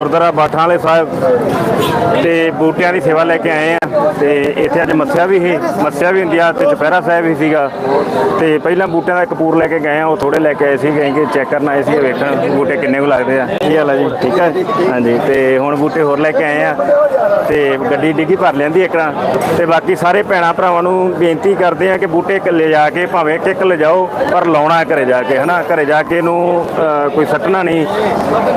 ਗੁਰਦੁਆਰਾ ਬਾਠਾਂ ਵਾਲੇ ਸਾਹਿਬ ਤੇ ਬੂਟਿਆਂ ਦੀ ਸੇਵਾ ਲੈ ਕੇ ਆਏ ਆ ਤੇ ਇੱਥੇ ਅੱਜ ਮੱਸਿਆ ਵੀ ਸੀ ਮੱਸਿਆ ਵੀ ਹੁੰਦੀ ਆ ਤੇ ਚੁਪਹਿਰਾ ਸਾਹਿਬ ਵੀ ਸੀਗਾ ਤੇ ਪਹਿਲਾਂ ਬੂਟਿਆਂ ਦਾ ਕਪੂਰ ਲੈ ਕੇ ਗਏ ਆ ਉਹ ਥੋੜੇ ਲੈ ਕੇ ਆਏ ਸੀ ਕਿ ਚੈੱਕ ਕਰਨ ਆਏ ਸੀ ਵੇਖਣ ਬੂਟੇ ਕਿੰਨੇ ਕੁ ਲੱਗਦੇ ਆ। ਕੀ ਹਾਲ ਆ ਜੀ? ਠੀਕ ਹੈ ਹਾਂਜੀ ਤੇ ਹੁਣ ਬੂਟੇ ਹੋਰ ਲੈ ਕੇ ਆਏ ਆ ਤੇ ਗੱਡੀ ਡਿੱਗੀ ਭਰ ਲੈਂਦੀ ਇੱਕਣਾ ਤੇ ਬਾਕੀ ਸਾਰੇ ਭੈਣਾ ਭਰਾਵਾਂ ਨੂੰ ਬੇਨਤੀ ਕਰਦੇ ਆ ਕਿ ਬੂਟੇ ਇੱਕ ਲਿਜਾ ਕੇ ਭਾਵੇਂ ਇੱਕ ਇੱਕ ਲਿਜਾਓ ਪਰ ਲਾਉਣਾ ਘਰੇ ਜਾ ਕੇ ਹਨਾ? ਘਰੇ ਜਾ ਕੇ ਇਹਨੂੰ ਕੋਈ ਸੱਟਣਾ ਨਹੀਂ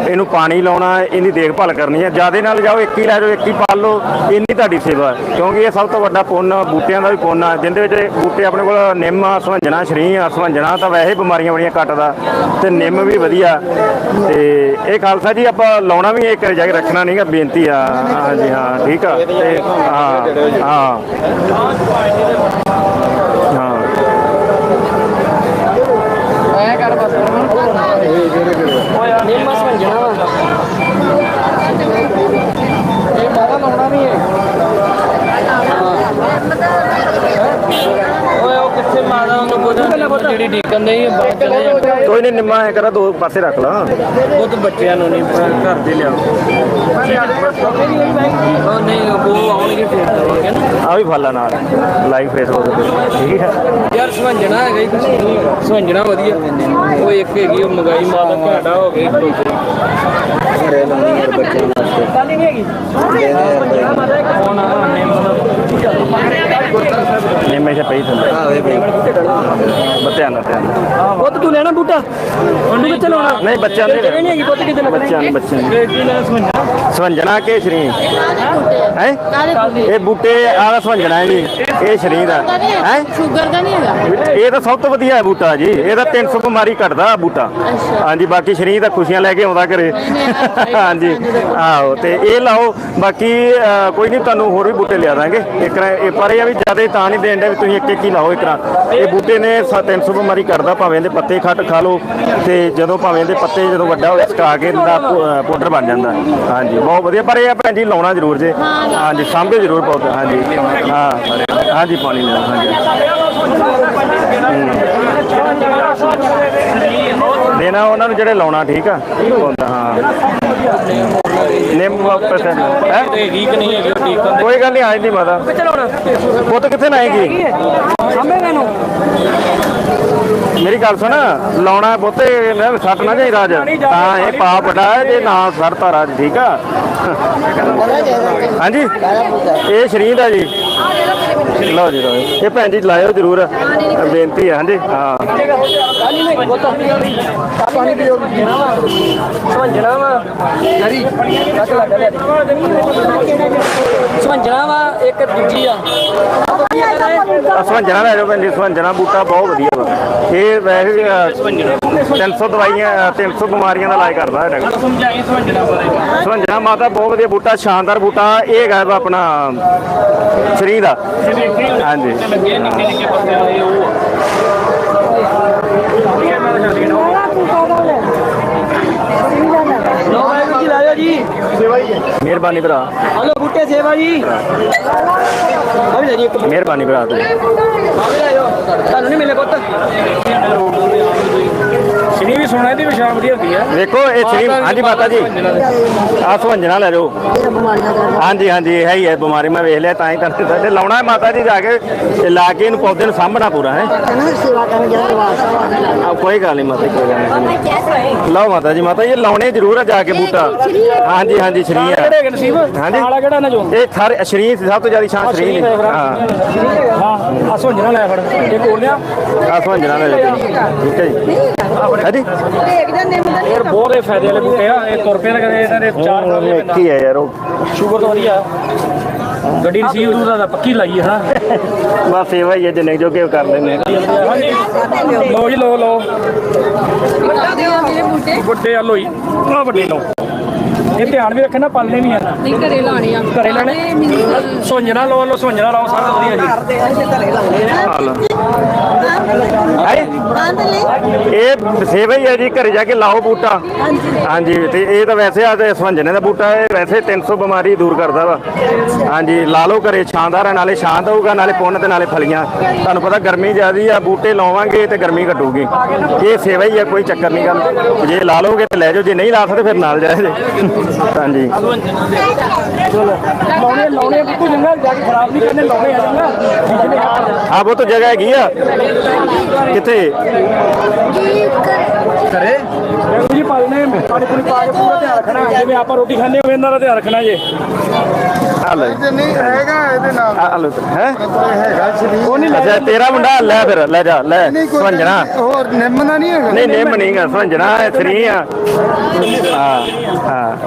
ਇਹਨੂੰ ਪਾਣੀ ਲਾਉਣਾ ਇਹਦੀ ਦੇਖਭਾਲ ਕਰਨੀ ਹੈ। ਜਿਆਦੇ ਨਾਲ ਜਾਓ ਇੱਕ ਹੀ ਲੈ ਜਾਓ ਇੱਕ ਹੀ ਪਾਲ ਲਓ। ਇੰਨੀ ਤੁਹਾਡੀ ਸੇਵਾ ਹੈ। ਕਿਉਂਕਿ ਇਹ ਸਭ ਤੋਂ ਵੱਡਾ ਪੁੰਨ ਬੂਟਿਆਂ ਦਾ ਵੀ ਪੁੰਨ ਆ ਜਿੰਦੇ ਵਿੱਚ ਬੂਟੇ ਆਪਣੇ ਕੋਲ ਨਿੰਮ ਆ ਸਵੰਜਣਾ ਸ਼ਰੀ ਆ ਸਵੰਜਣਾ ਤਾਂ ਵੈਸੇ ਬਿਮਾਰੀਆਂ ਬੜੀਆਂ ਕੱਟਦਾ ਤੇ ਨਿੰਮ ਵੀ ਵਧੀਆ। ਤੇ ਇਹ ਖਾਲਸਾ ਜੀ ਆਪਾਂ ਲਾਉਣਾ ਵੀ ਇਹ ਘਰੇ ਜਾ ਕੇ ਰੱਖਣਾ ਨਹੀਂਗਾ ਬੇਨਤੀ ਆ। ਹਾਂਜੀ ਹਾਂ ਠੀਕ ਆ। ਤੇ ਹਾਂ ਹਾਂ। ਹਾਂ। ਐ ਕਰ ਬਸ ਵੰਜਣਾ ਵਾ ਇਹ ਮਾਰਾ ਲਾਉਣਾ ਨਹੀਂ ਹੈ ਓਏ ਉਹ ਕਿੱਥੇ ਮਾਰਾ ਉਹਨੂੰ ਬੋਝਾ ਜਿਹੜੀ ਡੀਕਨ ਨਹੀਂ ਬਾਹਰ ਚਲੇ ਜਾ ਕੋਈ ਨਹੀਂ ਨਿੰਮਾ ਐ ਕਰਾ ਦੋ ਪਾਸੇ ਰੱਖ ਲਾ। ਉਹ ਤਾਂ ਬੱਚਿਆਂ ਨੂੰ ਨਹੀਂ ਘਰ ਦੇ ਲਿਆਓ। ਉਹ ਨਹੀਂ ਉਹ ਆਉਣਗੇ ਫੇਰ ਦਵਾਂਗੇ ਨਾ। ਆ ਵੀ ਫਾਲਾ ਨਾਲ ਲਾਈਵ ਫੇਸਬੁੱਕ ਤੇ। ਠੀਕ ਹੈ। ਯਾਰ ਸਵੰਜਣਾ ਹੈਗਾ ਹੀ ਕੁਛ ਵਧੀਆ। ਉਹ ਇੱਕ ਹੈਗੀ ਉਹ ਮਗਾਈ ਮਾਤਾ ਘਾਟਾ ਹੋ ਗਈ ਘਰੇ ਲਾਉਣੀ ਯਾਰ ਬੱਚਿਆਂ ਵਾਸਤੇ। ਗੱਲ ਨਹੀਂ ਹੈਗੀ। ਆ ਨੇਮ ਚ ਪਈ ਥੱਲੇ ਆਵੇ ਬਈ ਬੱਤਿਆਂ ਨਾਲ ਧਿਆਨ। ਨਾਲ। ਪੁੱਤ ਤੂੰ ਲੈਣਾ ਬੂਟਾ? ਉਹਨੂੰ ਕਿੱਥੇ ਲਾਉਣਾ? ਨਹੀਂ ਬੱਚਿਆਂ ਦੇ। ਨਹੀਂ ਹੈਗੀ ਪੁੱਤ ਕਿੱਥੇ ਲੱਗਣਾ ਬੱਚਿਆਂ ਨੂੰ ਬੱਚਿਆਂ ਸਵੰਜਣਾ। ਕੇ ਸ਼ਰੀ ਹੈ? ਇਹ ਬੂਟੇ ਆ ਸਵੰਜਣਾ ਹੈ ਜੀ। ਇਹ ਸ਼ਰੀ ਦਾ ਹੈ? ਸ਼ੂਗਰ ਦਾ ਨਹੀਂ ਹੈਗਾ। ਇਹ ਤਾਂ ਸਭ ਤੋਂ ਵਧੀਆ ਹੈ ਬੂਟਾ ਜੀ। ਇਹ ਤਾਂ 300 ਬਿਮਾਰੀ ਘਟਦਾ ਬੂਟਾ। ਅੱਛਾ। ਹਾਂਜੀ ਬਾਕੀ ਸ਼ਰੀਰ ਤਾਂ ਖੁਸ਼ੀਆਂ ਲੈ ਕੇ ਆਉਂਦਾ ਘਰੇ। ਹਾਂਜੀ। ਆਹੋ ਤੇ ਇਹ ਲਾਓ। ਬਾਕੀ ਕੋਈ ਨਹੀਂ ਤੁਹਾਨੂੰ ਹੋਰ ਵੀ ਬੂਟੇ ਲਿਆ ਦਾਂਗੇ। ਇੱਕ ਇਹ ਪਰ ਇਹ ਆ ਵੀ ਜ਼ਿਆਦਾ ਤਾਂ ਨਹੀਂ ਦੇਣ ਦੇ ਵੀ ਤੁਸੀਂ ਇੱਕ ਇੱਕ ਹੀ ਲਾਓ ਇੱਕ ਨਾ ਇਹ ਬੂਟੇ ਨੇ ਸ- 300 ਬਿਮਾਰੀ ਕਰਦਾ, ਭਾਵੇਂ ਇਹਦੇ ਪੱਤੇ ਖੱਟ ਖਾ ਲਓ ਤੇ ਜਦੋਂ ਭਾਵੇਂ ਇਹਦੇ ਪੱਤੇ ਜਦੋਂ ਵੱਡਾ ਹੋਵੇ ਸੁਕਾ ਕੇ ਇਹਦਾ ਪਾਊਡਰ ਬਣ ਜਾਂਦਾ। ਹਾਂਜੀ, ਬਹੁਤ ਵਧੀਆ। ਪਰ ਇਹ ਆ ਭੈਣ ਜੀ, ਲਾਉਣਾ ਜ਼ਰੂਰ ਜੇ। ਹਾਂਜੀ ਸਾਂਭੇ ਜ਼ਰੂਰ ਪੌਦਾ। ਹਾਂਜੀ, ਹਾਂ, ਹਾਂਜੀ, ਪਾਣੀ ਲੈਣਾ ਹਾਂਜੀ। ਦੇਣਾ ਉਹਨਾਂ ਨੂੰ ਜਿਹੜੇ ਲਾਉਣਾ, ਠੀਕ ਆ? ਹੁੰਦਾ ਹਾਂ। ਨਿੰਮ ਪਰਸੈਂਟ ਹੈ। ਤੇ ਰੀਕ ਨਹੀਂ ਹੈਗੀ ਉਹ ਡੀਕਨ ਕੋਈ ਗੱਲ ਨਹੀਂ ਆਜ ਨਹੀਂ ਮਾਤਾ। ਪੁੱਤ ਕਿੱਥੇ ਲਾਏਗੀ ਸਾਹਮਣੇ ਮੈਨੂੰ। ਮੇਰੀ ਗੱਲ ਸੁਣ ਲਾਉਣਾ ਪੁੱਤੇ ਨਾ ਸੱਟ ਨਾ ਜਾਈ ਰਾਜ। ਤਾਂ ਇਹ ਪਾਪ ਵੱਡਾ ਹੈ ਤੇ ਨਾ ਸੜਤਾ ਰਾਜ ਠੀਕ ਆ? ਹਾਂਜੀ। ਇਹ ਸ਼ਰੀਰ ਦਾ ਜੀ। ਲਓ ਜੀ ਲਓ ਜੀ। ਇਹ ਭੈਣ ਜੀ ਲਾਇਓ ਜ਼ਰੂਰ। ਬੇਨਤੀ ਹੈ ਹਾਂਜੀ। ਹਾਂ। ਪਾਣੀ ਪੀਓ ਸਵੰਜਣਾ ਵਾ। ਹਰੀ ਕੱਟ ਲੱਗ ਲਿਆ ਸਵੰਜਣਾ ਵਾ ਇੱਕ ਦੂਜੀ ਆ। ਆਹ ਸਵੰਜਣਾ ਲੈ ਜਾਓ ਭੈਣ ਜੀ ਸਵੰਜਣਾ ਬੂਟਾ ਬਹੁਤ ਵਧੀਆ ਵਾ। ਇਹ ਵੈਸੇ ਵੀ, ਅਹ, 300 ਦਵਾਈਆਂ ਅਹ, 300 ਬਿਮਾਰੀਆਂ ਦਾ ਇਲਾਜ ਕਰਦਾ ਹੈ ਡਾਕਟਰ ਸਵੰਜਣਾ ਮਾਤਾ ਬਹੁਤ ਵਧੀਆ ਬੂਟਾ ਸ਼ਾਨਦਾਰ ਬੂਟਾ ਇਹ ਹੈਗਾ ਵਾ ਆਪਣਾ ਸਰੀਰ ਦਾ। ਹਾਂਜੀ। ਲੱਗੇ ਨਿੱਕੇ ਨਿੱਕੇ ਪੱਤੇ ਵਾਲੇ ਉਹ ਆ ਲੋ ਵਾਹਿਗੁਰੂ ਜੀ ਲਾਇਓ ਜੀ ਮਿਹਰਬਾਨੀ ਭਰਾ। ਹਲੋ ਬੂਟੇ ਸੇਵਾ ਜੀ। ਆ ਵੀ ਲੈ ਜੀ ਇੱਕ ਮਿਹਰਬਾਨੀ ਭਰਾ ਤੇ। ਲਾਇਓ ਤੁਹਾਨੂੰ ਨਹੀਂ ਮਿਲੇ ਪੁੱਤ। ਸ਼ਨੀ ਵੀ ਸੁਣਿਆ ਦੀ ਵਿਸ਼ਾਲ ਵਧੀਆ ਹੁੰਦੀ ਆ। ਵੇਖੋ ਇਹ ਸਰੀਰ ਹਾਂਜੀ ਮਾਤਾ ਜੀ। ਆ ਸਵੰਜਣਾ ਲੈ ਜਾਓ। ਹਾਂਜੀ ਹਾਂਜੀ ਇਹ ਹੀ ਹੈ ਬਿਮਾਰੀ ਮੈਂ ਵੇਖ ਲਿਆ ਤਾਂ ਹੀ ਦੱਸਿਆ। ਤੇ ਲਾਉਣਾ ਹੈ ਮਾਤਾ ਜੀ ਜਾ ਕੇ ਤੇ ਲਾ ਕੇ ਇਹਨੂੰ ਪੌਦੇ ਨੂੰ ਸਾਂਭਣਾ ਪੂਰਾ ਹੈ। ਸੇਵਾ ਕਰਨ ਜਾ ਰਿਹਾ ਆ ਕੋਈ ਗੱਲ ਨਹੀਂ ਮਾਤਾ ਜੀ, ਕੋਈ ਗੱਲ ਨਹੀਂ ਲਓ ਮਾਤਾ ਜੀ ਮਾਤਾ ਜੀ ਇਹ ਲਾਉਣੇ ਜ਼ਰੂਰ ਆ ਜਾ ਕੇ ਬੂਟਾ। ਹਾਂਜੀ ਹਾਂਜੀ ਸ਼ਰੀਰ ਆ। ਕਿਹੜੇ ਨਸੀਬ? ਹਾਂਜੀ। ਆਲਾ ਕਿਹੜਾ ਨਾ ਜੋ ਇਹ ਸਾਰੇ ਸ਼ਰੀਰ ਸਭ ਤੋਂ ਜ਼ਿਆਦਾ ਸ਼ਾਨ ਸ਼ਰੀਰ ਨੇ। ਹਾਂ। ਸੋਝਣਾ ਲੈ ਫੜ। ਇਹ ਕੋਲ ਲਿਆ। ਆ ਸਵੰਜਣਾ ਲੈ ਜਾਓ ਠੀਕ ਹੈ ਜੀ। ਹਾਂਜੀ? ਇੱਕ ਦਾ ਨਿੰਮ ਦਾ ਯਾਰ ਬਹੁਤ ਇਹ ਫਾਇਦੇ ਵਾਲੇ ਬੂਟੇ ਆ। ਇਹ ਤੁਰ ਪਏ ਲੱਗਦੇ ਇਹਨਾਂ ਦੇ ਚਾਰ ਸਾਲ ਦੇ ਕੀ ਹੈ ਯਾਰ ਉਹ। ਸ਼ੂਗਰ ਤੋਂ ਵਧੀਆ। ਗੱਡੀ ਨਸੀਬ ਤੂੰ ਦਾ ਪੱਕੀ ਲਾਈ ਹੈ ਹਾਂ ਬਸ ਸੇਵਾ ਹੀ ਹੈ ਜਿੰਨੇ ਜੋਗੇ ਕਰ ਲੈਂਦੇ ਲੋ ਜੀ ਲੋ ਲੋ ਵੱਡੇ ਆ ਲੋਈ ਆ ਵੱਡੇ ਲੋ ਇਹ ਧਿਆਨ ਵੀ ਰੱਖਣਾ ਪਾਲਣੇ ਨਹੀਂ ਆ ਨਹੀਂ ਘਰੇ ਲਾਣੇ ਆ। ਘਰੇ? ਮੈਨੂੰ ਸੋਂਜਣਾ ਲੋ ਲੋ ਸੋਂਜਣਾ ਲਾਓ ਸਾਰਾ ਵਧੀਆ ਜੀ। ਇਹ ਸੇਵਾ ਹੀ ਹੈ ਜੀ ਘਰੇ ਜਾ ਕੇ ਲਾਓ ਬੂਟਾ। ਹਾਂਜੀ। ਤੇ ਇਹ ਤਾਂ ਵੈਸੇ ਆ ਤੇ ਸਵੰਜਨੇ ਦਾ ਬੂਟਾ ਹੈ ਵੈਸੇ 300 ਬਿਮਾਰੀ ਦੂਰ ਕਰਦਾ ਵਾ। ਹਾਂਜੀ ਲਾ ਲਓ ਘਰੇ ਛਾਂਦਾਰ ਹੈ ਨਾਲੇ ਛਾਂ ਦਊਗਾ ਨਾਲੇ ਪੁੰਨ ਤੇ ਨਾਲੇ ਫਲੀਆਂ। ਤੁਹਾਨੂੰ ਪਤਾ ਗਰਮੀ ਜ਼ਿਆਦੀ ਆ ਬੂਟੇ ਲਾਵਾਂਗੇ ਤੇ ਗਰਮੀ ਘਟੂਗੀ। ਇਹ ਸੇਵਾ ਹੀ ਹੈ ਕੋਈ ਚੱਕਰ ਨਹੀਂ ਗੱਲ ਜੇ ਲਾ ਲਓਗੇ ਤੇ ਲੈ ਜਾਓ ਜੇ ਨਹੀਂ ਲਾ ਸਕਦੇ ਫਿਰ ਨਾਲ ਜਾਏ ਜੇ ਹਾਂਜੀ। ਲਾਉਣੇ ਲਾਉਣੇ ਬਿੱਕੂ ਜੰਗਾ ਜਾ ਕੇ ਖਰਾਬ ਨਹੀਂ ਕਰਨੇ ਲਾਉਣੇ ਆ ਜੰਗਾ ਆ ਉਹ ਤਾਂ ਜਗ੍ਹਾ ਹੈਗੀ ਆ। ਕਿੱਥੇ? ਕਰੇ ਜੀ ਪਾਲਨੇ ਪਾਣੀ ਪੂਰੀ ਪਾ ਕੇ ਪੂਰਾ ਧਿਆਨ ਰੱਖਣਾ। ਜਿਵੇਂ ਆਪਾਂ ਰੋਟੀ ਖਾਂਦੇ ਹੋਵੇ ਇਹਨਾਂ ਦਾ ਧਿਆਨ ਰੱਖਣਾ ਜੇ। ਆ ਲੈ। ਨਹੀਂ ਹੈਗਾ ਇਹਦੇ ਨਾਲ। ਆ ਲੈ ਹੈ? ਕੋਈ ਹੈਗਾ ਸ਼ਰੀਰ। ਉਹ ਨਹੀਂ ਅੱਛਾ ਤੇਰਾ ਮੁੰਡਾ ਲੈ ਫਿਰ ਲੈ ਜਾ ਲੈ ਸਵੰਜਣਾ। ਹੋਰ ਨਿੰਮ ਦਾ ਨਹੀਂ ਹੈਗਾ। ਨਹੀਂ ਨਿੰਮ ਨਹੀਂਗਾ ਸਵੰਜਣਾ ਸਰੀ ਆ। ਹਾਂ ਹਾਂ।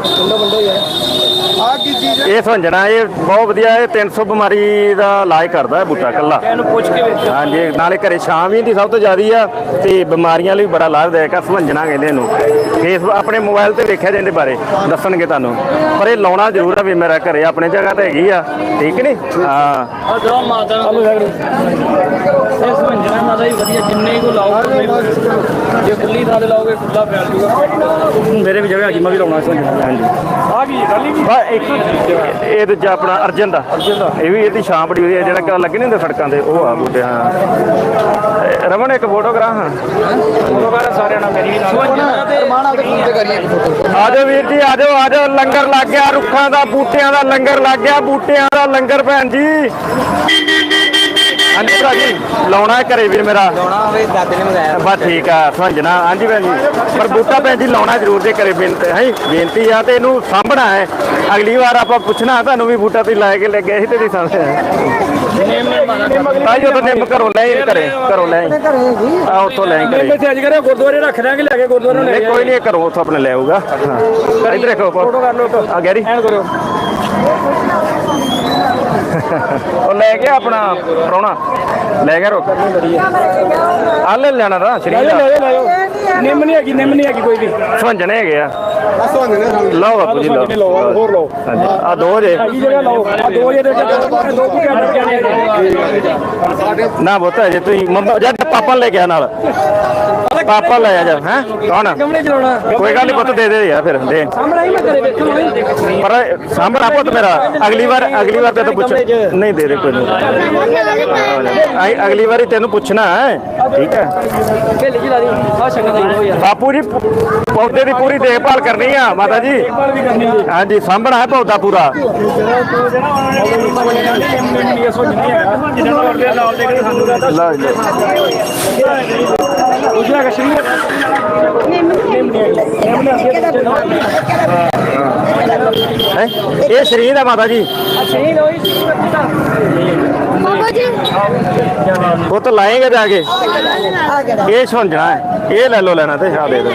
ਆ ਕੀ ਚੀਜ਼ ਹੈ? ਇਹ ਸਵੰਜਣਾ ਇਹ ਬਹੁਤ ਵਧੀਆ ਇਹ 300 ਬਿਮਾਰੀ ਦਾ ਇਲਾਜ ਕਰਦਾ ਹੈ ਬੂਟਾ ਕੱਲਾ ਇਹਨੂੰ ਪੁੱਛ ਕੇ ਵੇਖ ਹਾਂਜੀ ਨਾਲੇ ਘਰੇ ਛਾਂ ਵੀ ਦੀ ਸਭ ਤੋਂ ਜ਼ਿਆਦੀ ਆ ਤੇ ਬਿਮਾਰੀਆਂ ਲਈ ਬੜਾ ਲਾਭਦਾਇਕ ਆ ਸਵੰਜਣਾ ਕਹਿੰਦੇ ਇਹਨੂੰ। ਫੇਸ ਆਪਣੇ ਮੋਬਾਈਲ ਤੇ ਵੇਖਿਆ ਜਾਂਦੇ ਬਾਰੇ ਦੱਸਣਗੇ ਤੁਹਾਨੂੰ। ਪਰ ਇਹ ਲਾਉਣਾ ਜ਼ਰੂਰ ਆ ਵੀ ਮੇਰਾ ਘਰੇ ਆਪਣੇ ਜਗ੍ਹਾ ਤੇ ਹੈਗੀ ਆ ਠੀਕ ਨਹੀਂ ਹਾਂ। ਆ ਜੋ ਮਾਤਾ ਨੂੰ ਇਸ ਮੰਜਣਾ ਮਾਤਾ ਹੀ ਵਧੀਆ ਜਿੰਨੇ ਕੋ ਲਾਓ ਉਨੇ ਹੀ। ਜੇ ਖੁੱਲੀ ਥਾਂ ਤੇ ਲਾਓਗੇ ਖੁੱਲਾ ਫੈਲ ਜੂਗਾ। ਮੇਰੇ ਵੀ ਜਗ੍ਹਾ ਹੈਗੀ ਮੈਂ ਵੀ ਲਾਉਣਾ ਇਸ ਮੰਜਣਾ ਹਾਂਜੀ। ਆ ਕੀ ਗੱਲ ਹੀ ਬਾ ਇੱਕ ਇਹ ਦੂਜਾ ਆਪਣਾ ਅਰਜਨ ਦਾ ਇਹ ਵੀ ਇਹਦੀ ਛਾਂ ਬੜੀ ਵਧੀਆ ਜਿਹੜਾ ਕਿ ਲੱਗੇ ਨਹੀਂ ਹੁੰਦੇ ਸੜਕਾਂ ਤੇ ਉਹ ਆ ਬੂਟੇ ਹਾਂ। ਰਮਨ ਇੱਕ ਫੋਟੋਗ੍ਰਾਫ ਹਾਂ ਉਹ ਬਾਰੇ ਸਾਰਿਆਂ ਨਾਲ ਮੇਰੀ ਵੀ ਨਾਲ ਰਮਾਣਾ ਤੇ ਫੋਨ ਤੇ ਕਰੀਏ ਆਜੋ ਵੀਰ ਜੀ ਆਜੋ ਆਜੋ ਲੰਗਰ ਲੱਗ ਗਿਆ ਰੁੱਖਾਂ ਦਾ ਬੂਟਿਆਂ ਦਾ ਲੰਗਰ ਲੱਗ ਗਿਆ ਬੂਟਿਆਂ ਦਾ ਲੰਗਰ ਭੈਣ ਜੀ। ਹਾਂਜੀ ਭਰਾ ਜੀ ਲਾਉਣਾ ਹੈ ਘਰੇ ਵੀਰ ਮੇਰਾ। ਲਾਉਣਾ ਹੋਵੇ ਦਾਦੇ ਨੇ ਮੰਗਾਇਆ। ਬਸ ਠੀਕ ਆ ਸਮਝਣਾ ਹਾਂਜੀ ਭੈਣ ਜੀ ਪਰ ਬੂਟਾ ਭੈਣ ਜੀ ਲਾਉਣਾ ਜ਼ਰੂਰ ਜੇ ਘਰੇ ਬੇਨਤੀ ਹੈ ਬੇਨਤੀ ਆ ਤੇ ਇਹਨੂੰ ਸਾਂਭਣਾ ਹੈ। ਅਗਲੀ ਵਾਰ ਆਪਾਂ ਪੁੱਛਣਾ ਤੁਹਾਨੂੰ ਵੀ ਬੂਟਾ ਤੁਸੀਂ ਲਾਏ ਕੇ ਲੈ ਗਏ ਸੀ ਤੇ ਤੁਸੀਂ ਸਾਂਭਿਆ ਜੋ ਤਾਂ ਨਿੰਮ ਘਰੋਂ ਲੈ ਹੀ ਘਰੇ ਘਰੋਂ ਲੈ ਆ ਉੱਥੋਂ ਲੈ ਹੀ ਘਰੇ। ਮੈਂ ਅੱਜ ਕਰਿਆ ਗੁਰਦੁਆਰੇ ਰੱਖ ਦਾਂਗੇ ਲੈ ਕੇ ਗੁਰਦੁਆਰੇ ਨੂੰ ਲੈ ਨਹੀਂ ਕੋਈ ਨਹੀਂ ਘਰੋਂ ਉੱਥੋਂ ਆਪਣੇ ਲੈ ਆਊਗਾ। ਹਾਂ। ਇੱਧਰ ਦੇਖੋ ਫੋਟੋ। ਕਰ ਲਓ ਆ ਗੈਰੀ। ਐਨ ਕਰੋ ਉਹ ਲੈ ਗਿਆ ਆਪਣਾ ਪ੍ਰਾਹੁਣਾ। ਲੈ ਗਿਆ ਰੋਕ। ਆ ਲੈ ਲੈਣਾ ਤਾਂ ਲੈ ਸ਼ਰੀਰ ਲੈ ਲੈ ਜਾਓ। ਨਿੰਮ ਨਹੀਂ ਹੈਗੀ ਨਿੰਮ ਨਹੀਂ ਹੈਗੀ ਕੋਈ ਵੀ। ਸਵੰਜਣੇ ਹੈਗੇ ਆ। ਲਓ ਬਾਪੂ ਜੀ ਲਓ। ਹੋਰ ਲਓ। ਹਾਂਜੀ। ਆ ਦੋ ਜੇ। ਨਾ ਬੋਤਾ ਜੇ ਤੁਸੀਂ ਮੰਮਾ ਜਦ ਪਾਪਾ ਲੈ ਕੇ ਆ ਨਾਲ। ਪਾਪਾ ਲੈ ਜਾ ਹੈ? ਕੌਣ? ਕਮਰੇ ਚਲਾਉਣਾ ਕੋਈ ਗੱਲ ਨਹੀਂ ਪੁੱਤ ਦੇ ਦੇ ਯਾਰ ਫਿਰ ਦੇ। ਸਾਹਮਣੇ ਹੀ ਮੈਂ ਕਰੇ ਵੇਖੋ ਨਹੀਂ ਪਰ ਸਾਂਭਣਾ ਪੁੱਤ ਮੇਰਾ। ਅਗਲੀ ਵਾਰ ਅਗਲੀ ਵਾਰ ਤੇ ਤੂੰ ਪੁੱਛ ਨਹੀਂ ਦੇ ਦੇ ਕੋਈ ਨਹੀਂ। ਆਈ ਅਗਲੀ ਵਾਰੀ ਤੈਨੂੰ ਪੁੱਛਣਾ ਹੈ? ਠੀਕ ਹੈ? ਖੇਲੀ ਜੀ ਲਾ ਦੀ। ਆ ਸ਼ੰਗਾ ਦੇ ਦਿਓ ਯਾਰ। ਬਾਪੂ ਜੀ ਪੌਦੇ ਦੀ ਪੂਰੀ ਦੇਖਭਾਲ ਕਰਨੀ ਆ ਮਾਤਾ ਜੀ। ਹਾਂਜੀ ਸਾਂਭਣਾ ਹੈ ਪੌਦਾ ਪੂਰਾ। ਲਓ ਜੀ। ਹੈਂ? ਇਹ ਸ਼ਰੀਰ ਹੈ ਮਾਤਾ ਜੀ। ਅਸੀਂ ਲੋਈ ਸੀ ਬਾਬਾ ਜੀ। ਉਹ ਤਾਂ ਲਾਏਗਾ ਜਾ ਕੇ। ਇਹ ਸੁੰਝਣਾ ਹੈ। ਇਹ ਲੈ ਲਓ ਲੈਣਾ ਤੇ ਆ ਦੇ ਦੇ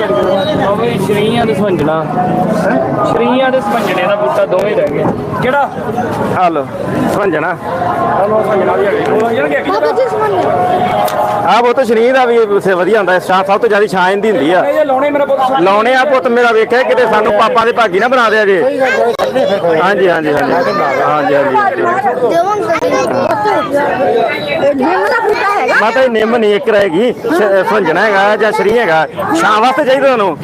ਦੋਵੇਂ ਸ਼ਰੀਆਂ ਦੇ ਸੰਜਣਾ ਸ਼ਰੀਆਂ ਦੇ ਸੰਜਣੇ ਦਾ ਬੂਟਾ ਦੋਵੇਂ ਰਹਿ ਗਏ। ਕਿਹੜਾ? ਆ ਲਓ ਸੁੰਝਣਾ ਹਲੋ ਸੰਜਣਾ ਵੀ ਹੈਗੇ। ਉਹ ਜਾਣਗੇ ਬਾਬਾ ਜੀ ਸੁਣ ਆ ਉਹ ਤਾਂ ਸ਼ਰੀਰ ਦਾ ਵੀ ਸੇ ਵਧੀਆ ਹੁੰਦਾ ਹੈ। ਛਾਂ ਸਭ ਤੋਂ ਜ਼ਿਆਦਾ ਛਾਂ ਇਹਦੀ ਹੁੰਦੀ ਆ। ਲਾਉਣੇ ਮੇਰਾ ਪੁੱਤ ਲਾਉਣੇ ਆ ਪੁੱਤ ਮੇਰਾ ਵੇਖਿਆ ਕਿਤੇ ਸਾਨੂੰ ਪਾਪਾ ਦੇ ਭਾਗੀ ਨਾ ਬਣਾ ਦਿਆ ਜੇ। ਹਾਂਜੀ ਹਾਂਜੀ ਹਾਂਜੀ। ਹਾਂਜੀ ਹਾਂਜੀ। ਨਿੰਮ ਦਾ ਬੂਟਾ ਹੈਗਾ ਮਾਤਾ ਜੀ, ਨਿੰਮ ਨਹੀਂ ਇੱਕ ਰਹੇਗੀ ਸੁੰਝਣਾ ਹੈਗਾ ਜਾਂ ਸ਼ਰੀ ਹੈਗਾ, ਛਾਂ ਵਾਸਤੇ ਚਾਹੀਦਾ ਤੁਹਾਨੂੰ।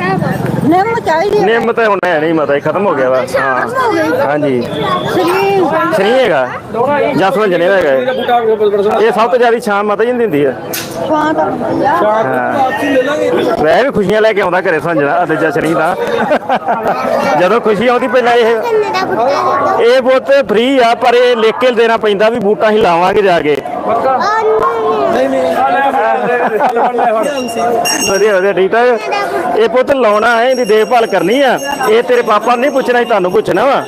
ਨਿੰਮ ਚਾਹੀਦੀ ਹੈ ਨਿੰਮ ਤਾਂ ਹੁਣ ਹੈ ਨਹੀਂ ਮਾਤਾ ਖਤਮ ਹੋ ਗਿਆ ਵਾ ਹਾਂ ਹਾਂਜੀ ਸਰੀਰ ਸ਼ਰੀ ਹੈਗਾ ਜਾਂ ਸੁੰਝਣੇ ਦਾ ਹੈਗਾ ਇਹ। ਸਭ ਤੋਂ ਜ਼ਿਆਦਾ ਛਾਂ ਮਾਤਾ ਜੀ ਨੂੰ ਦਿੰਦੀ ਆ ਪਾਂ ਤਾਂ ਵੈ ਖੁਸ਼ੀਆਂ ਲੈ ਕੇ ਆਉਂਦਾ ਘਰੇ ਸੁੰਝਣਾ ਅਤੇ ਜਾਂ ਸ਼ਰੀ ਦਾ ਜਦੋਂ ਖੁਸ਼ੀ ਆਉਂਦੀ ਪਹਿਲਾਂ ਇਹ ਇਹ ਬੁੱਤ ਫ੍ਰੀ ਆ ਪਰ ਇਹ ਲਿਖ ਕੇ ਦੇਣਾ ਪੈਂਦਾ ਵੀ ਬੂਟਾ ਹੀ ਲਾਵਾਂਗੇ ਜਾ ਕੇ ਵਧੀਆ ਵਧੀਆ ਠੀਕ ਠਾਕ ਇਹ ਪੁੱਤ ਲਾਉਣਾ ਹੈ ਦੀ ਦੇਖਭਾਲ ਕਰਨੀ ਆ ਇਹ ਤੇਰੇ ਪਾਪਾ ਨੂੰ ਨਹੀਂ ਪੁੱਛਣਾ ਸੀ ਤੁਹਾਨੂੰ ਪੁੱਛਣਾ ਵਾ।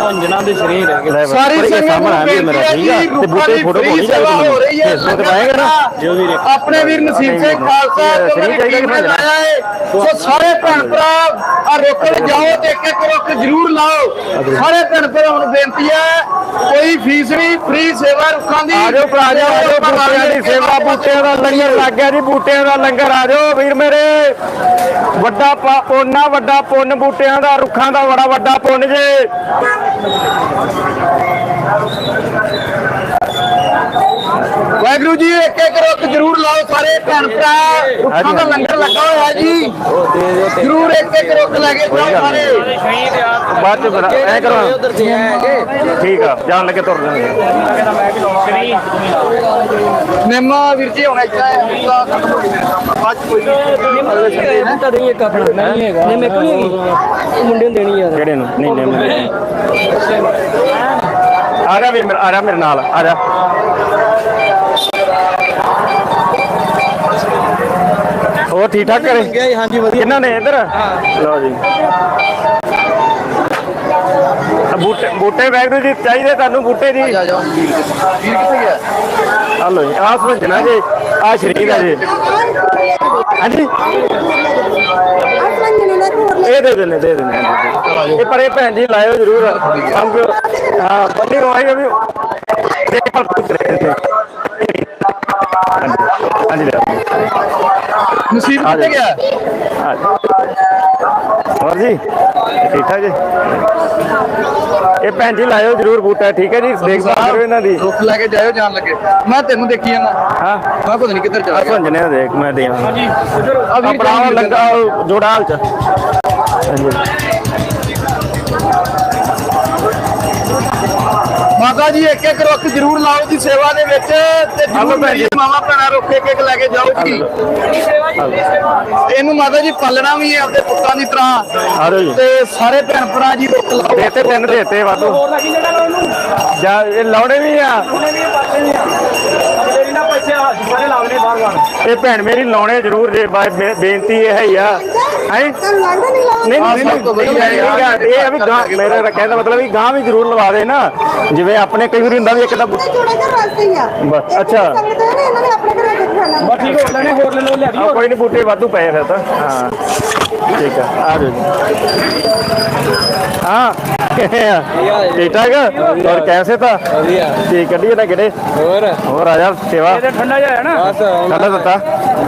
ਸੰਜਣਾ ਦੇ ਸ਼ਰੀਰ ਰਹਿ ਗਏ ਸਾਰੀ ਸਾਹਮਣਾ ਵੀ ਮੇਰਾ ਠੀਕ ਆ। ਤੇ ਬੂਟੇ ਦੀ ਫੋਟੋ ਪਾਉਣੀ ਚਾਹੀਦੀ ਹੋ ਰਹੀ ਹੈ ਫੇਸਬੁੱਕ ਤੇ ਪਾਏਗਾ ਨਾ। ਜੋ ਆਪਣੇ ਵੀਰ ਨਸੀਬ ਸਿੰਘ ਖਾਲਸਾ ਭੰਜਣਾ? ਲਾਇਆ ਹੈ ਸੋ ਸਾਰੇ ਭੈਣ ਭਰਾ ਆ ਰੋਕਣ ਜਾਓ ਤੇ ਇੱਕ ਇੱਕ ਰੁੱਖ ਜ਼ਰੂਰ ਲਾਓ। ਸਾਰੇ ਭੈਣ ਭਰਾਵਾਂ ਨੂੰ ਬੇਨਤੀ ਹੈ ਕੋਈ ਫੀਸ ਨਹੀਂ ਫ੍ਰੀ ਸੇਵਾ ਰੁੱਖਾਂ ਦੀ। ਆਜੋ ਭਰਾ ਜੀ ਆਜੋ ਬੂਟਿਆਂ ਦੀ ਸੇਵਾ ਬੂਟਿਆਂ ਦਾ ਲੰਗਰ ਲੱਗ ਗਿਆ ਜੀ ਬੂਟਿਆਂ ਦਾ ਲੰਗਰ ਆਜੋ ਵੀਰ ਮੇਰੇ ਵੱਡਾ ਪਾ- ਪੁੰਨ ਆ ਵੱਡਾ ਪੁੰਨ ਬੂਟਿਆਂ ਦਾ ਰੁੱਖਾਂ ਦਾ ਬੜਾ ਵੱਡਾ ਪੁੰਨ ਜੇ। Thank you. ਵਾਹਿਗੁਰੂ ਜੀ ਇੱਕ ਇੱਕ ਰੁੱਖ ਜ਼ਰੂਰ ਲਾਓ ਸਾਰੇ ਭੈਣ ਭਰਾ। ਰੁੱਖਾਂ ਦਾ ਲੰਗਰ ਲੱਗਾ ਹੋਇਆ ਜੀ। ਜਰੂਰ ਇੱਕ ਇੱਕ ਰੁੱਖ ਲੈ ਕੇ ਜਾਓ ਸਾਰੇ। ਬਾਅਦ ਚ ਫਿਰ ਐ ਕਰੋ ਠੀਕ ਆ ਜਾਣ ਲੱਗੇ ਤੁਰ ਜਾਣਗੇ। ਨਿੰਮ ਵੀਰ ਜੀ ਹੁਣ ਇੱਥੇ ਹੁੰਦਾ ਖਤਮ ਹੋ ਗਿਆ ਬਾਅਦ ਚ ਕੋਈ ਅਗਲੇ ਸੰਡੇ ਨੇ ਤਾਂ ਨਹੀਂ ਇੱਕ ਆਪਣਾ। ਨਹੀਂ ਹੈਗਾ। ਨਹੀਂ ਮੇਰੇ ਕੋਲ ਨਹੀਂ ਹੈਗੀ। ਉਹ ਮੁੰਡੇ ਨੂੰ ਦੇਣੀ ਯਾਰ ਕਿਹੜੇ ਨੂੰ? ਨਹੀਂ ਨਹੀਂ ਆ ਜਾ ਵੀਰ ਮੇਰਾ ਆ ਜਾ ਮੇਰੇ ਨਾਲ ਆ ਜਾ। ਹੋਰ ਠੀਕ ਠਾਕ ਕਰੇ ਹਾਂਜੀ ਵਧੀਆ। ਕਿੰਨਾ ਨੇ ਇੱਧਰ? ਲਓ ਜੀ। ਬੂਟੇ ਬੂਟੇ ਵੈਗਰੂ ਜੀ ਚਾਹੀਦੇ ਤੁਹਾਨੂੰ ਬੂਟੇ ਜੀ? ਆ ਜਾਓ। ਵੀਰ ਵੀਰ ਕਿੱਥੇ ਗਿਆ ਆ ਲਓ ਜੀ ਆ ਸਮਝਣਾ ਜੀ। ਆ ਸ਼ਰੀਰ ਹੈ ਜੀ। ਹਾਂਜੀ। ਇਹ ਦੇ ਦੇਣੇ ਦੇ ਦੇਣੇ ਇਹ ਪਰ ਇਹ ਭੈਣ ਜੀ ਲਾਇਓ ਜ਼ਰੂਰ ਸਮਝੋ। ਹਾਂ ਬੰਦੀ ਰਵਾਈ ਵੀ ਦੇਖ ਪਰ ਪੁੱਛ ਰਹੇ ਹਾਂਜੀ। ਨਸੀਬ ਆ ਕਿੱਥੇ। ਗਿਆ? ਆ ਹੋਰ ਜੀ ਠੀਕ ਠਾਕ ਜੀ? ਇਹ ਭੈਣ ਜੀ ਲਾਇਓ ਜ਼ਰੂਰ ਬੂਟਾ ਠੀਕ ਹੈ ਜੀ? ਦੇਖਭਾਲ ਕਰੋ ਇਹਨਾਂ ਦੀ। ਰੁੱਖ ਲੈ ਕੇ ਜਾਇਓ ਜਾਣ ਲੱਗੇ। ਮੈਂ ਤੈਨੂੰ ਦੇਖੀ ਜਾਂਦਾ ਹਾਂ। ਮੈਂ ਪਤਾ ਨਹੀਂ ਕਿੱਧਰ ਚਲਾ ਗਿਆ। ਭੰਜਨੇ ਦਾ ਦੇਖ ਮੈਂ ਦੇਵਾਂ ਹਾਂਜੀ ਆ ਵੀਰ ਲੱਗਾ ਉਹ ਜੋੜਾ ਹਾਲ ਚ। ਹਾਂਜੀ। ਮਾਤਾ ਜੀ ਇੱਕ ਇੱਕ ਰੁੱਖ ਜ਼ਰੂਰ ਲਾਓ ਜੀ ਸੇਵਾ ਦੇ ਵਿੱਚ ਤੇ ਜ਼ਰੂਰ। ਮੇਰੀ ਮਾਵਾ ਭੈਣਾਂ ਰੁੱਖ ਇੱਕ ਇੱਕ ਲੈ ਕੇ ਜਾਓ ਜੀ। ਇਹਨੂੰ ਮਾਤਾ ਜੀ ਪਾਲਣਾ ਵੀ ਹੈ ਆਪਣੇ ਪੁੱਤਾਂ ਦੀ ਤਰ੍ਹਾਂ। ਤੇ ਸਾਰੇ ਭੈਣ ਭਰਾ ਜੀ ਰੁੱਖ ਲਾਓ। ਦੇਤੇ ਤਿੰਨ ਦੇਤੇ ਵਾਧੂ। ਜਾ ਇਹ ਲਾਉਣੇ ਵੀ ਆ। ਇਹ ਭੈਣ ਮੇਰੀ ਲਾਉਣੇ ਜ਼ਰੂਰ ਜੇ ਬੇਨਤੀ ਇਹ ਹੈ ਹੀ ਆ। ਹੈ? ਨਹੀਂ ਨਹੀਂ ਸਭ ਤੋਂ ਵਧੀਆ ਨਹੀਂ, ਨਹੀਂ, ਯਾਰ। ਇਹ ਆ ਵੀ ਗਾਂ ਮੇਰਾ ਤਾਂ ਕਹਿਣ ਦਾ ਮਤਲਬ ਵੀ ਗਾਂ ਵੀ ਜ਼ਰੂਰ ਲਵਾ ਦੇ ਨਾ। ਜਿਵੇਂ ਆਪਣੇ ਕਈ ਵਾਰੀ ਹੁੰਦਾ ਵੀ ਇੱਕ ਤਾਂ ਬਸ, ਅੱਛਾ। ਇਹਨਾਂ ਨੇ ਆਪਣੇ ਘਰੇ ਦੇਖਣਾ ਬਸ ਠੀਕ ਹੋ ਲੈਣੇ ਹੋਰ ਲੈ ਲਓ ਲਿਆ ਆ, ਕੋਈ ਨਹੀਂ ਬੂਟੇ ਵਾਧੂ ਪਏ ਫਿਰ ਤਾਂ। ਹਾਂ ਠੀਕ ਆ ਆ ਜਾਓ ਜੀ। ਹਾਂ। ਠੀਕ ਠਾਕ? ਹੋਰ ਕੈਸੇ ਤਾਂ ਵਧੀਆ। ਠੀਕ ਕੱਢੀਏ ਨਾ ਕਿਹੜੇ ਹੋਰ? ਹੋਰ ਆ ਜਾ ਸੇਵਾ। ਇਹਦੇ ਠੰਡਾ ਜਿਹਾ ਹੈ ਨਾ। ਬਸ ਕੱਢ ਦਿੱਤਾ?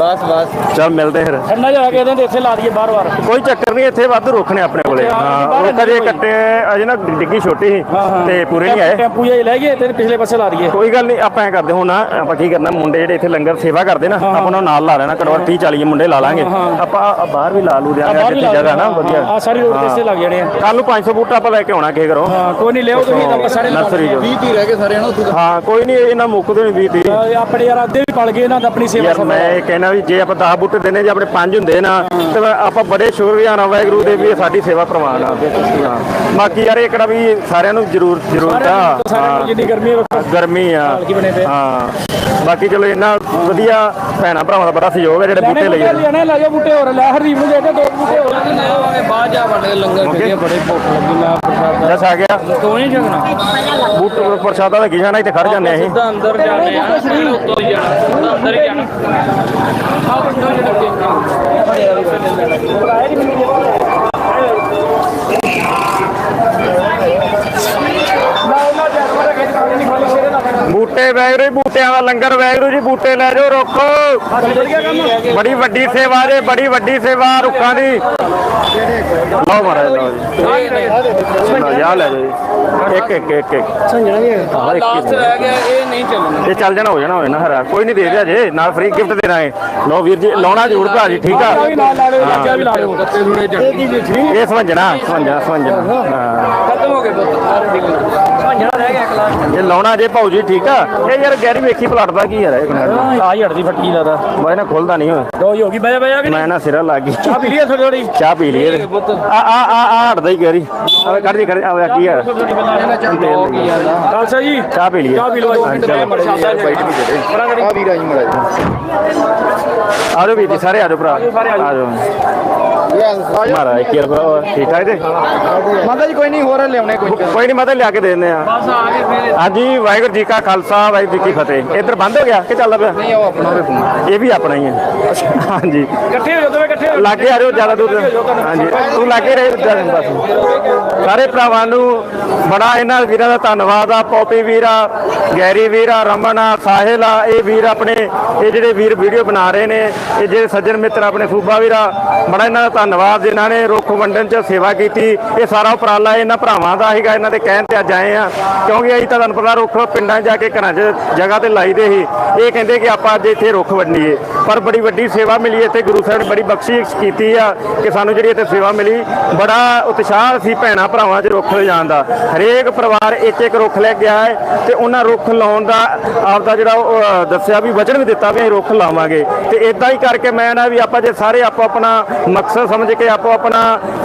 ਬਸ ਬਸ। ਚੱਲ ਮਿਲਦੇ ਫਿਰ। ਠੰਡਾ ਜਿਹਾ ਕੇ ਇਹਦੇ ਇੱਥੇ ਲਾ ਦਈਏ ਬਾਰ ਬਾਰ ਕੋਈ ਚੱਕਰ ਨਹੀਂ ਇੱਥੇ ਵਾਧੂ ਰੁੱਖ ਨੇ ਆਪਣੇ ਕੋਲੇ। ਹਾਂ ਉਹ ਕਦੇ ਕੱਟੇ ਅਜੇ ਨਾ ਡਿੱਗੀ ਛੋਟੀ ਸੀ ਤੇ ਪੂਰੇ ਨਹੀਂ ਆਏ। ਟੈਂਪੂ ਜਿਹਾ ਲੈ ਗਏ ਤੇ ਪਿਛਲੇ ਪਾਸੇ ਲਾ ਦਈਏ। ਕੋਈ ਗੱਲ ਨਹੀਂ ਆਪਾਂ ਐ ਕਰਦੇ ਹੁਣ ਨਾ ਆਪਾਂ ਕੀ ਕਰਨਾ ਮੁੰਡੇ ਜਿਹੜੇ ਇੱਥੇ ਲੰਗਰ ਸੇਵਾ ਕਰਦੇ ਨਾ ਆਪਾਂ ਉਹਨਾਂ ਨਾਲ ਲਾ ਲੈਣਾ ਘੱਟੋ ਘੱਟ 30 40 ਮੁੰਡੇ ਲਾ ਲਾਂਗੇ। ਆਪਾਂ ਬਾਹਰ ਵੀ ਲਾ ਲੂ ਦਿਆਂਗੇ ਜਿੱਥੇ ਲਾ ਜਗ੍ਹਾ ਨਾ ਵਧੀਆ। ਆ ਸਾਰੀ ਰੋਡ ਤੇ ਇਸੇ ਲੱਗ ਜਾਣੇ ਆ। ਕੱਲ ਨੂੰ 500 ਬੂਟਾ ਆਪਾਂ ਲੈ ਕੇ ਆਉਣਾ ਕੀ ਕਰੋ? ਹਾਂ ਕੋਈ ਨਹੀਂ ਲਿਆਓ ਤੁਸੀਂ ਤਾਂ ਸਾਰੇ ਨਰਸਰੀ ਜੋ 20 ਧੀ ਰਹਿ ਗਏ ਸਾਰੇ ਹਨਾ ਉੱਥੇ ਹਾਂ ਕੋਈ ਨਹੀਂ ਇਹਨਾਂ ਮੁੱਕਦੇ ਨਹੀਂ 20 30 ਆਪਣੇ ਯਾਰ ਅੱਧੇ ਵੀ ਪਲ ਗਏ ਇਹਨਾਂ ਦਾ ਆਪਣੀ ਸੇਵਾ ਯਾਰ ਮੈਂ ਇਹ ਕਹਿਣਾ ਵੀ ਜੇ ਆਪਾਂ 10 ਬੂਟੇ ਦਿੰਨੇ ਜੇ ਆਪਣੇ 5 ਹੁੰਦੇ ਨਾ ਤੇ ਆਪਾਂ ਬੜੇ ਸ਼ੁਕਰੀਆ ਵਾਹਿਗੁਰੂ ਦੇ ਵੀ ਇਹ ਸਾਡੀ ਸੇਵਾ ਪ੍ਰਵਾਨ ਆ। ਹਾਂ। ਬਾਕੀ ਯਾਰ ਇਹ ਕਿਹੜਾ ਵੀ ਸਾਰਿਆਂ ਨੂੰ ਜ਼ਰੂਰ ਜ਼ਰੂਰਤ ਆ ਸਾਰਿਆਂ ਨੂੰ ਜਿੰਨੀ ਗਰਮੀ ਹੈ ਗਰਮੀ ਆ। ਕੀ ਬਣੇ ਪਏ। ਹਾਂ। ਬਾਕੀ ਚਲੋ ਇੰਨਾ ਵਧੀਆ ਭੈਣਾ ਭਰਾਵਾਂ ਦਾ ਬੜਾ ਸਹਿਯੋਗ ਹੈ ਜਿਹੜੇ ਬੂਟੇ ਲਈ ਜਾਂਦੇ। ਲੈਣੇ ਲੈ ਜਾ ਬੂਟੇ ਹੋਰ ਲੈ ਹਰਦੀਪ ਨੂੰ ਦੇ ਬੂਟੇ ਹੋਰ। ਲੈ ਬਾਅਦ ਜਾ ਵੜ ਲੰਗਰ Okay. ਬੜੇ ਭੁੱਖ ਲੱਗੀ ਮੈਂ ਦੱਸ ਆ ਗਿਆ। ਤੋਂ ਨਹੀਂ ਜਗਣਾ ਬੂਟੇ ਪ੍ਰਸ਼ਾਦਾ ਦਾ ਕੀ ਜਾਣਾ ਇੱਥੇ ਖੜ ਜਾਂਦੇ ਅਸੀਂ। ਸਿੱਧਾ ਅੰਦਰ ਜਾਣੇ ਆ ਉੱਤੋਂ ਹੀ ਜਾਣਾ। ਸਿੱਧਾ ਅੰਦਰ ਹੀ ਜਾਣਾ। ਆਹ ਬੰਦੋ ਬੂਟੇ ਵੈਗਰੂ ਜੀ, ਬੂਟਿਆਂ ਦਾ ਲੰਗਰ ਵੈਗਰੂ ਜੀ ਬੂਟੇ ਲੈ ਜਾਓ ਰੁੱਖ। ਬੜੀ ਵੱਡੀ ਸੇਵਾ ਜੇ ਬੜੀ ਵੱਡੀ ਸੇਵਾ ਰੁੱਖਾਂ ਦੀ। ਲਓ ਮਹਾਰਾਜ ਲਓ ਜੀ। ਯਾ ਲੈ ਜਾਓ ਜੀ। ਇੱਕ ਇੱਕ ਇੱਕ ਇੱਕ। ਸੰਜਣਾ ਹਾਂ, ਹੀ ਲਾਸਟ ਰਹਿ ਗਿਆ ਇਹ ਨਹੀਂ ਚੱਲਣਾ। ਇਹ ਚੱਲ ਜਾਣਾ ਹੋ ਜਾਣਾ ਹੋਏ ਨਾ ਹਰਾ। ਕੋਈ ਨਹੀਂ ਦੇ ਦਿਆ ਜੇ ਨਾਲ ਫ੍ਰੀ ਗਿਫਟ ਦੇਣਾ ਹੈ ਲਓ ਵੀਰ ਜੀ ਲਾਉਣਾ ਜ਼ਰੂਰ ਭਰਾ ਜੀ ਠੀਕ ਆ? ਇਹ ਸਮਝਣਾ ਸਮਝਣਾ ਸਮਝਣਾ। ਹਾਂ। ਖਤਮ ਹੋ ਗਏ। ਸੰਜਣਾ ਰਹਿ ਗਿਆ ਕਲਾਸ ਇਹ ਲਾਉਣਾ ਜੇ ਭਾਊ ਜੀ ਠੀਕ ਆ? ਇਹ ਯਾਰ ਗੈਰੀ ਵੇਖੀ ਪਲਟ ਦਾ ਕੀ ਯਾਰ ਇਹ ਕਨਾਡਾ ਆ ਹੜਦੀ ਫੱਟੀ ਲਾਦਾ ਬਾਈ ਨਾ ਖੁੱਲਦਾ ਨਹੀਂ ਹੋਇਆ ਦੋ ਹੀ ਹੋ ਗਈ ਬੈ ਬੈ ਮੈਂ ਨਾ ਸਿਰਾ ਲੱਗ ਗਈ। ਚਾਹ ਪੀ ਲਈ ਥੋੜੀ ਥੋੜੀ ਚਾਹ ਪੀ ਲਈ ਇਹਦੇ। ਆ ਆ ਆ ਆ ਹਟਦਾ ਹੀ ਗੈਰੀ ਆ ਕੱਢ ਦੀ ਕੱਢ ਆ? ਕੀ ਯਾਰ। ਖਾਲਸਾ ਜੀ। ਚਾਹ ਪੀ ਲਈ ਚਾਹ ਪੀ ਲਓ ਹਾਂ, ਜੀ ਜੀ ਆ ਵੀਰ ਆਈ ਮੜਾ ਆ ਜਾਓ ਵੀਰ ਜੀ ਸਾਰੇ ਆ ਜਾਓ ਭਰਾ। ਆ ਜਾਓ। ਮਾਰਾ ਇੱਕ ਯਾਰ ਭਰਾ, ਠੀਕ ਠਾਕ ਜੀ? ਮਾਤਾ ਜੀ ਕੋਈ ਨਹੀਂ ਹੋਰ ਲਿਆਉਣੇ ਕੋਈ ਕੋਈ ਨਹੀਂ ਮਤਲਬ ਲਿਆ ਕੇ ਦੇ ਦਿੰਦੇ ਆ ਬਸ ਆ ਗਏ ਫਿਰ। ਹਾਂਜੀ ਵਾਹਿਗੁਰੂ ਜੀ ਕਾ ਖਾਲਸਾ ਵਾਹਿਗੁਰੂ ਜੀ ਕੀ ਫਤਿਹ। ਇੱਧਰ ਬੰਦ ਹੋ ਗਿਆ ਕਿ ਚੱਲਦਾ ਪਿਆ? ਨਹੀਂ ਆਓ ਆਪਣਾ ਵੀ ਫੋਨ। ਇਹ ਵੀ ਆਪਣਾ ਹੀ ਹੈ। ਹਾਂਜੀ। ਇਕੱਠੇ ਹੋ ਜਾਓ ਦੋਵੇਂ ਇਕੱਠੇ। ਲਾਗੇ ਆ ਜਾਓ ਜ਼ਿਆਦਾ ਦੂਰ। ਹਾਂਜੀ। ਤੂੰ ਲਾਗੇ ਰਹੇ ਜ਼ਿਆਦਾ ਬਸ। ਸਾਰੇ ਭਰਾਵਾਂ ਨੂੰ ਬੜਾ ਇਹਨਾਂ ਵੀਰਾਂ ਦਾ ਧੰਨਵਾਦ ਆ। ਪੋਪੀ ਵੀਰਾ ਗੈਰੀ ਵੀਰਾ ਰਮਨ ਆ ਸਾਹਿਲ ਆ ਇਹ ਵੀਰ ਆਪਣੇ ਇਹ ਜਿਹੜੇ ਵੀਰ ਵੀਡੀਓ ਬਣਾ ਰਹੇ ਨੇ ਇਹ ਜਿਹੜੇ ਸੱਜਣ ਮਿੱਤਰ ਆਪਣੇ ਸੂਬਾ ਵੀਰਾ ਬੜਾ ਇਹਨਾਂ ਦਾ ਧੰਨਵਾਦ ਜਿਨ੍ਹਾਂ ਨੇ ਰੁੱਖ ਵੰਡਣ 'ਚ ਸੇਵਾ ਕੀਤੀ। ਇਹ ਸਾਰਾ ਉਪਰਾਲਾ ਇਹਨਾਂ ਭਰਾਵਾਂ ਦਾ ਹੈਗਾ ਇਹਨਾਂ ਦੇ ਕਹਿਣ ਤੇ ਅੱਜ ਆਏ ਆ ਕਿਉਂਕਿ ਅਸੀਂ ਤਾਂ ਤੁਹਾਨੂੰ ਪਤਾ ਰੁੱਖ ਪਿੰਡਾਂ 'ਚ ਜਾ ਕੇ ਘਰਾਂ 'ਚ ਜਗ੍ਹਾ ਤੇ ਲਾਈਦੇ ਸੀ। ਇਹ ਕਹਿੰਦੇ ਕਿ ਆਪਾਂ ਅੱਜ ਇੱਥੇ ਰੁੱਖ ਵੰਡੀਏ। ਪਰ ਬੜੀ ਵੱਡੀ ਸੇਵਾ ਮਿਲੀ ਇੱਥੇ ਗੁਰੂ ਸਾਹਿਬ ਨੇ ਬੜੀ ਬਖਸ਼ਿਸ਼ ਕੀਤੀ ਆ ਕਿ ਸਾਨੂੰ ਜਿਹੜੀ ਇੱਥੇ ਸੇਵਾ ਮਿਲੀ ਬੜਾ ਉਤਸ਼ਾਹ ਸੀ ਭੈਣਾ ਭਰਾਵਾਂ 'ਚ ਰੁੱਖ ਲਿਜਾਣ ਦਾ। ਹਰੇਕ ਪਰਿਵਾਰ ਇੱਕ ਇੱਕ ਰੁੱਖ ਲੈ ਕੇ ਆਇਆ ਹੈ ਤੇ ਉਹਨਾਂ ਰੁੱਖ ਲਾਉਣ ਦਾ ਆਪਦਾ ਜਿਹੜਾ ਉਹ, ਦੱਸਿਆ ਵੀ ਵਚਨ ਵੀ ਦਿੱਤਾ ਵੀ ਅਸੀਂ ਰੁੱਖ ਲਾਵਾਂਗੇ। ਤੇ ਇਦਾਂ ਹੀ ਕਰਕੇ ਮੈਂ ਨਾ ਵੀ ਆਪਾਂ ਜੇ ਸਾਰੇ ਆਪੋ ਆਪਣਾ ਮਕਸਦ ਸਮਝ ਕੇ ਆਪੋ ਆਪਣਾ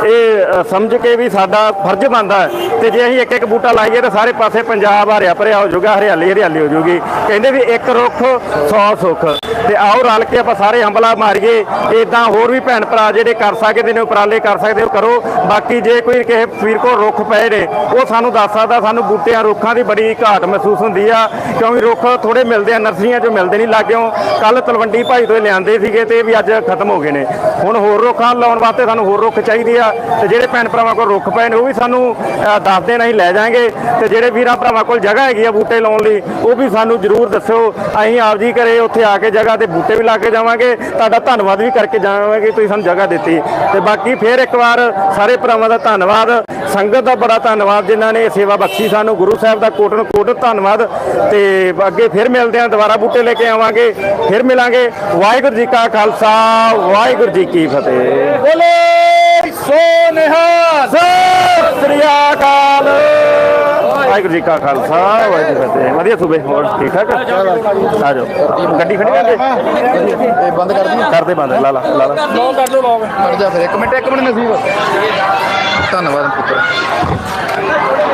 ਇਹ ਸਮਝ ਕੇ ਵੀ ਸਾਡਾ ਫਰਜ਼ ਬਣਦਾ ਹੈ। ਤੇ ਜੇ ਅਸੀਂ ਇੱਕ ਇੱਕ ਬੂਟਾ ਲਾਈਏ ਤਾਂ ਸਾਰੇ ਪਾਸੇ ਪੰਜਾਬ ਹਰਿਆ ਭਰਿਆ ਹੋ ਜਾਊਗਾ, ਹਰਿਆਲੀ ਹਰਿਆਲੀ ਹੋ ਜਾਊਗੀ। ਕਹਿੰਦੇ ਵੀ ਇੱਕ ਰੁੱਖ 100 ਸੁੱਖ। ਤੇ ਆਓ ਰਲ ਕੇ ਆਪਾਂ ਸਾਰੇ ਹੰਬਲਾ ਮਾਰੀਏ। ਇਦਾਂ ਹੋਰ ਵੀ ਭੈਣ ਭਰਾ ਜਿਹੜੇ ਕਰ ਸਕਦੇ ਨੇ, ਉਪਰਾਲੇ ਕਰ ਸਕਦੇ ਹੋ ਕਰੋ। ਬਾਕੀ ਜੇ ਕੋਈ ਕਿਸੇ ਵੀਰ ਕੋਲ ਰੁੱਖ ਪਏ ਨੇ, ਉਹ ਸਾਨੂੰ ਦੱਸ ਸਕਦਾ, ਸਾਨੂੰ ਬੂਟਿਆਂ, ਰੁੱਖਾਂ ਦੀ ਬੜੀ ਘਾਟ ਮਹਿਸੂਸ ਹੁੰਦੀ ਆ। ਕਿਉਂਕਿ ਰੁੱਖ ਥੋੜੇ ਮਿਲਦੇ ਆ, ਨਰਸਰੀਆਂ 'ਚੋਂ ਮਿਲਦੇ ਨਹੀਂ, ਲੱਗਿਓ। ਕੱਲ ਤਲਵੰਡੀ ਭਾਈ ਤੋਂ ਲਿਆਂਦੇ ਸੀਗੇ ਤੇ ਵੀ ਅੱਜ ਖਤਮ ਹੋ ਗਏ ਨੇ। ਹੁਣ ਹੋਰ ਰੁੱਖਾਂ ਲਾਉਣ ਵਾਸਤੇ ਸਾਨੂੰ ਹੋਰ ਰੁੱਖ ਚਾਹੀਦੇ ਆ ਤੇ ਜਿਹੜੇ ਭੈਣ ਭਰਾਵਾਂ ਕੋਲ ਰੁੱਖ ਪਏ ਨੇ, ਉਹ ਵੀ ਸਾਨੂੰ ਦੱਸ ਦੇਣ ਅਸੀਂ ਲੈ ਜਾਾਂਗੇ ਤੇ ਜਿਹੜੇ ਵੀਰਾਂ ਭਰਾਵਾਂ ਕੋਲ ਜਗ੍ਹਾ ਹੈਗੀ ਆ ਬੂਟੇ ਲਾਉਣ ਲਈ, ਉਹ ਵੀ ਸਾਨੂੰ ਜ਼ਰੂਰ ਦੱਸਿਓ। ਅਸੀਂ ਆਪ ਜੀ ਘਰੇ ਉੱਥੇ ਆ ਕੇ ਜਗ੍ਹਾ ਤੇ ਬੂਟੇ ਵੀ ਲਾ ਕੇ ਜਾਵਾਂਗੇ। ਤੁਹਾਡਾ ਧੰਨਵਾਦ ਵੀ ਕਰਕੇ ਜਾਵਾਂਗੇ ਤੁਸੀਂ ਸਾਨੂੰ ਜਗ੍ਹਾ ਦਿੱਤੀ। ਤੇ ਬਾਕੀ ਫੇਰ ਇੱਕ ਵਾਰ ਸਾਰੇ ਭਰਾਵਾਂ ਦਾ ਧੰਨਵਾਦ। ਸੰਗਤ ਦਾ ਬੜਾ ਧੰਨਵਾਦ ਜਿਨ੍ਹਾਂ ਨੇ ਸੇਵਾ ਬਖਸ਼ੀ ਸਾਨੂੰ। ਗੁਰੂ ਸਾਹਿਬ ਦਾ ਕੋਟਨ ਕੋਟ ਧੰਨਵਾਦ। ਤੇ ਅੱਗੇ ਫਿਰ ਮਿਲਦੇ ਹਾਂ ਦੁਬਾਰਾ ਬੂਟੇ ਲੈ ਕੇ ਆਵਾਂਗੇ ਫਿਰ ਮਿਲਾਂਗੇ। ਵਾਹਿਗੁਰੂ ਜੀ ਕਾ ਖਾਲਸਾ ਵਾਹਿਗੁਰੂ ਜੀ ਕੀ ਫਤਿਹ। ਬੋਲੇ ਸੋ ਨਿਹਾਲ ਸਤਿ ਸ੍ਰੀ ਅਕਾਲ। ਵਾਹਿਗੁਰੂ ਜੀ ਕਾ ਖਾਲਸਾ ਵਾਹਿਗੁਰੂ ਜੀ ਕੀ ਫਤਿਹ। ਵਧੀਆ ਸੂਬੇ ਹੋਰ ਠੀਕ ਠਾਕ? ਆ ਜਾਓ। ਗੱਡੀ ਖੜੀ ਕਰਦੇ ਇਹ ਬੰਦ ਕਰ ਦਈਏ ਕਰਦੇ ਬੰਦ ਲਾ ਲਾ ਲਾ ਲਾ। ਲੌਂਗ ਕਰ ਲਓ ਲੌਂਗ ਖੜ ਜਾ ਫਿਰ ਇੱਕ ਮਿੰਟ ਇੱਕ ਮਿੰਟ ਨਸੀਬ। ਧੰਨਵਾਦ। ਪੁੱਤਰ